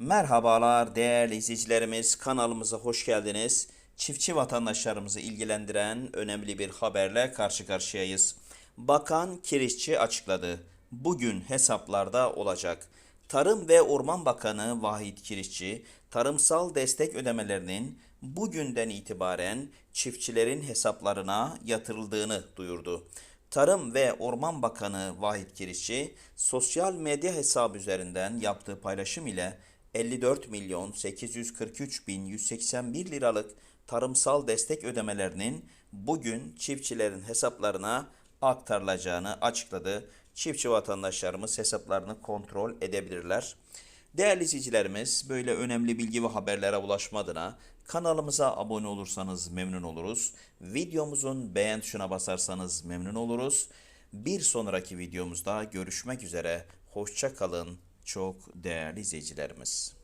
Merhabalar değerli izleyicilerimiz kanalımıza hoş geldiniz. Çiftçi vatandaşlarımızı ilgilendiren önemli bir haberle karşı karşıyayız. Bakan Kirişçi açıkladı. Bugün hesaplarda olacak. Tarım ve Orman Bakanı Vahit Kirişçi, tarımsal destek ödemelerinin bugünden itibaren çiftçilerin hesaplarına yatırıldığını duyurdu. Tarım ve Orman Bakanı Vahit Kirişçi sosyal medya hesabı üzerinden yaptığı paylaşım ile 54 milyon 843 bin 181 liralık tarımsal destek ödemelerinin bugün çiftçilerin hesaplarına aktarılacağını açıkladı. Çiftçi vatandaşlarımız hesaplarını kontrol edebilirler. Değerli izleyicilerimiz böyle önemli bilgi ve haberlere ulaşma kanalımıza abone olursanız memnun oluruz. Videomuzun beğen tuşuna basarsanız memnun oluruz. Bir sonraki videomuzda görüşmek üzere. Hoşça kalın çok değerli izleyicilerimiz.